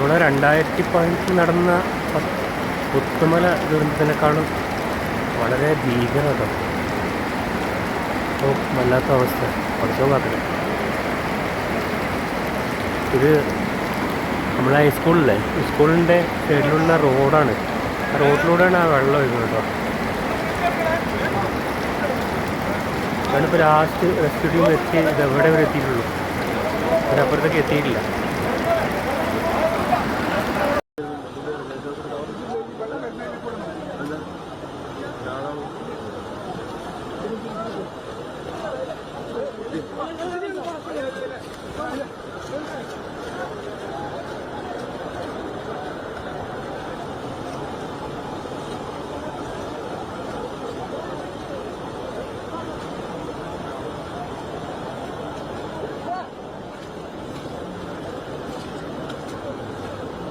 രണ്ടായിരത്തി പതിനെട്ടിൽ നടന്ന പുത്തുമല ദുരന്തത്തിനേക്കാളും വളരെ ഭീകരത. ഇപ്പോൾ വല്ലാത്ത അവസ്ഥ. പഠിച്ചോ കാത്തില്ല ഇത് നമ്മളെ ഹൈസ്കൂളിലെ സ്കൂളിന്റെ സൈഡിലുള്ള റോഡാണ്. ആ റോഡിലൂടെയാണ് ആ വെള്ളം ഒഴുകുന്നത് കേട്ടോ. ഞാനിപ്പോൾ ലാസ്റ്റ് റെസ്ക്യൂ ടീം എത്തി. ഇത് വരെ എത്തിയിട്ടുള്ളൂ? അതിനപ്പുറത്തേക്ക് എത്തിയിട്ടില്ല.